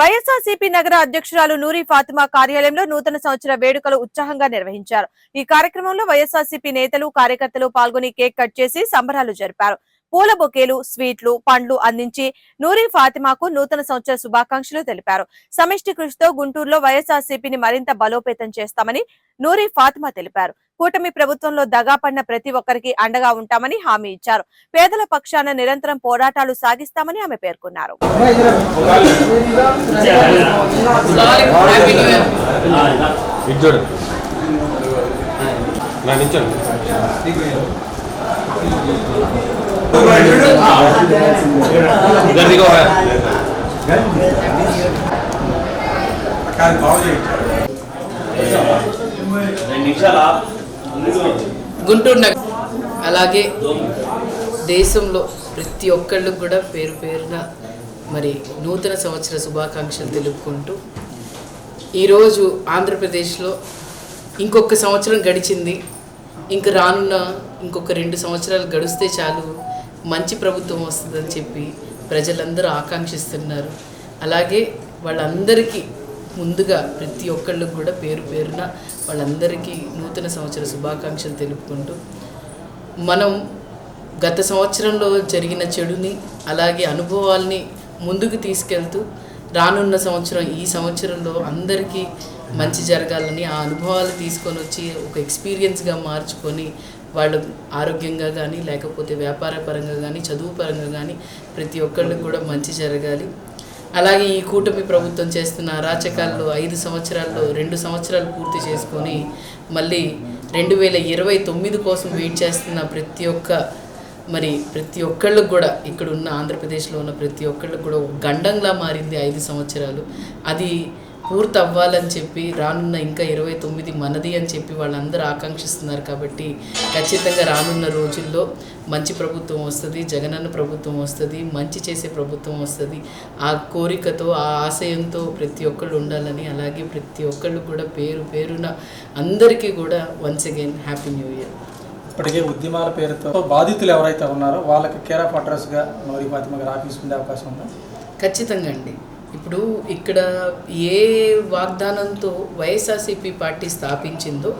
వైఎస్ఆర్సీపీ నగర అధ్యక్షురాలు నూరి ఫాతిమా కార్యాలయంలో నూతన సంవత్సర వేడుకలు ఉత్సాహంగా నిర్వహించారు. ఈ కార్యక్రమంలో వైఎస్ఆర్సీపీ నేతలు కార్యకర్తలు పాల్గొని కేక్ కట్ చేసి సంబరాలు జరిపారు. పూల బొకేలు స్వీట్లు పండ్లు అందించి నూరి ఫాతిమాకు నూతన సంవత్సర శుభాకాంక్షలు తెలిపారు. సమిష్టి కృషితో గుంటూరులో వైఎస్ఆర్సీపీని మరింత బలోపేతం చేస్తామని నూరి ఫాతిమా తెలిపారు. కూటమి ప్రభుత్వంలో దగాపడిన ప్రతి ఒక్కరికి అండగా ఉంటామని హామీ ఇచ్చారు. పేదల పక్షాన నిరంతరం పోరాటాలు సాగిస్తామని ఆమె పేర్కొన్నారు. నా నించండి ఇద్దరిదిగో గుంటూరు నగర్ అలాగే దేశంలో ప్రతి ఒక్కళ్ళకు కూడా పేరు పేరున మరి నూతన సంవత్సర శుభాకాంక్షలు తెలుపుకుంటూ ఈరోజు ఆంధ్రప్రదేశ్లో ఇంకొక సంవత్సరం గడిచింది. ఇంక రానున్న ఇంకొక రెండు సంవత్సరాలు గడిస్తే చాలు. మంచి ప్రభుత్వం వస్తుందని చెప్పి ప్రజలందరూ ఆకాంక్షిస్తున్నారు. అలాగే వాళ్ళందరికీ ముందుగా ప్రతి ఒక్కళ్ళకు కూడా పేరు పేరున వాళ్ళందరికీ నూతన సంవత్సర శుభాకాంక్షలు తెలుపుకుంటూ మనం గత సంవత్సరంలో జరిగిన చెడుని అలాగే అనుభవాల్ని ముందుకు తీసుకెళ్తూ రానున్న సంవత్సరం ఈ సంవత్సరంలో అందరికీ మంచి జరగాలని ఆ అనుభవాలు తీసుకొని వచ్చి ఒక ఎక్స్పీరియన్స్గా మార్చుకొని వాళ్ళు ఆరోగ్యంగా కానీ లేకపోతే వ్యాపార పరంగా కానీ చదువు పరంగా కానీ ప్రతి ఒక్కళ్ళకి కూడా మంచి జరగాలి. అలాగే ఈ కూటమి ప్రభుత్వం చేస్తున్న అరాచకాల్లో ఐదు సంవత్సరాల్లో రెండు సంవత్సరాలు పూర్తి చేసుకొని మళ్ళీ రెండు వేల ఇరవై తొమ్మిది కోసం వెయిట్ చేస్తున్న ప్రతి ఒక్క మరి ప్రతి ఒక్కళ్ళకు కూడా ఇక్కడ ఉన్న ఆంధ్రప్రదేశ్లో ఉన్న ప్రతి ఒక్కళ్ళకు కూడా గండంగా గండంలా మారింది ఐదు సంవత్సరాలు. అది పూర్తి అవ్వాలని చెప్పి రానున్న ఇంకా ఇరవై తొమ్మిది మనది అని చెప్పి వాళ్ళందరూ ఆకాంక్షిస్తున్నారు కాబట్టి ఖచ్చితంగా రానున్న రోజుల్లో మంచి ప్రభుత్వం వస్తుంది జగనన్న ప్రభుత్వం వస్తుంది మంచి చేసే ప్రభుత్వం వస్తుంది. ఆ కోరికతో ఆ ఆశయంతో ప్రతి ఒక్కళ్ళు ఉండాలని అలాగే ప్రతి ఒక్కళ్ళు కూడా పేరు పేరున అందరికీ కూడా once again happy new year ఇప్పటికే ఉద్యమాల పేరుతో బాధితులు ఎవరైతే ఉన్నారో వాళ్ళకి కేర్ ఆఫ్ అడ్రస్గా నూరి ఫాతిమ గారు ఆఫీస్ ఉండే అవకాశం ఉందా? ఖచ్చితంగా అండి. ఇప్పుడు ఇక్కడ ఏ వాగ్దానంతో వైఎస్ఆర్సీపీ పార్టీ స్థాపించిందో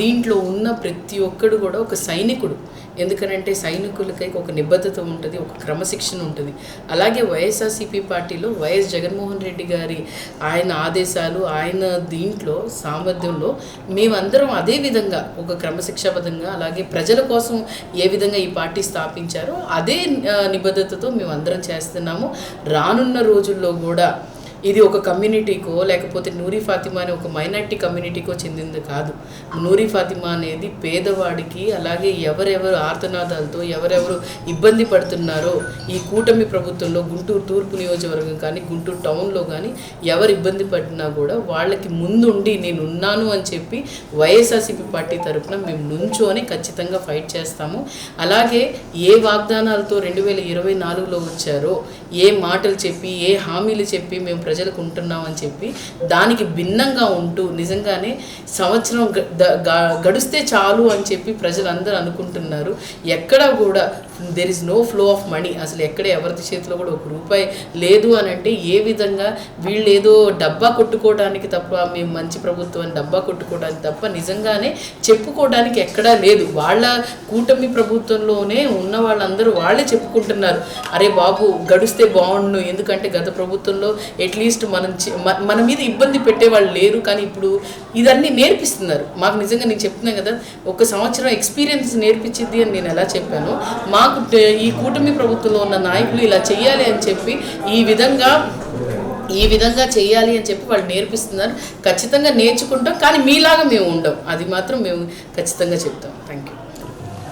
దీంట్లో ఉన్న ప్రతి ఒక్కడు కూడా ఒక సైనికుడు. ఎందుకనంటే సైనికులకై ఒక నిబద్ధత ఉంటుంది ఒక క్రమశిక్షణ ఉంటుంది. అలాగే వైఎస్ఆర్సీపీ పార్టీలో వైఎస్ జగన్మోహన్ రెడ్డి గారి ఆయన ఆదేశాలు ఆయన దీంట్లో సామర్థ్యంలో మేమందరం అదే విధంగా ఒక క్రమశిక్షాబద్ధంగా అలాగే ప్రజల కోసం ఏ విధంగా ఈ పార్టీ స్థాపించారో అదే నిబద్ధతతో మేమందరం చేస్తున్నాము. రానున్న రోజుల్లో కూడా ఇది ఒక కమ్యూనిటీకో లేకపోతే నూరి ఫాతిమా అనే ఒక మైనార్టీ కమ్యూనిటీకో చెందింది కాదు. నూరి ఫాతిమా అనేది పేదవాడికి అలాగే ఎవరెవరు ఆర్తనాదాలతో ఎవరెవరు ఇబ్బంది పడుతున్నారో ఈ కూటమి ప్రభుత్వంలో గుంటూరు తూర్పు నియోజకవర్గం కానీ గుంటూరు టౌన్లో కానీ ఎవరు ఇబ్బంది పడినా కూడా వాళ్ళకి ముందుండి నేను ఉన్నాను అని చెప్పి వైఎస్ఆర్సీపీ పార్టీ తరఫున మేము నుంచోని ఖచ్చితంగా ఫైట్ చేస్తాము. అలాగే ఏ వాగ్దానాలతో రెండు వేల ఇరవై నాలుగులో వచ్చారో ఏ మాటలు చెప్పి ఏ హామీలు చెప్పి మేము ప్రజలకు ఉంటున్నామని చెప్పి దానికి భిన్నంగా ఉంటూ నిజంగానే సంవత్సరం గ- గడిస్తే చాలు అని చెప్పి ప్రజలందరూ అనుకుంటున్నారు. ఎక్కడ కూడా there is no flow of money అసలు ఎక్కడ ఎవరి చేతిలో కూడా ఒక రూపాయి లేదు అని అంటే ఏ విధంగా వీళ్ళు ఏదో డబ్బా కొట్టుకోవడానికి తప్ప మేము మంచి ప్రభుత్వం డబ్బా కొట్టుకోవడానికి తప్ప నిజంగానే చెప్పుకోవడానికి ఎక్కడా లేదు. వాళ్ళ కూటమి ప్రభుత్వంలోనే ఉన్న వాళ్ళందరూ వాళ్ళే చెప్పుకుంటున్నారు. అరే బాబు గడిస్తే బాగుండు. ఎందుకంటే గత ప్రభుత్వంలో అట్లీస్ట్ మనం చే- మన మీద ఇబ్బంది పెట్టేవాళ్ళు లేరు. కానీ ఇప్పుడు ఇదన్నీ నేర్పిస్తున్నారు. మాకు నిజంగా నేను చెప్తున్నాను కదా ఒక సంవత్సరం ఎక్స్పీరియన్స్ నేర్పించింది అని నేను ఎలా చెప్పాను మా మాకు ఈ కూటమి ప్రభుత్వంలో ఉన్న నాయకులు ఇలా చెయ్యాలి అని చెప్పి ఈ విధంగా ఈ విధంగా చేయాలి అని చెప్పి వాళ్ళు నేర్పిస్తున్నారు. ఖచ్చితంగా నేర్చుకుంటాం కానీ మీలాగా మేము ఉండం. అది మాత్రం మేము ఖచ్చితంగా చెప్తాం.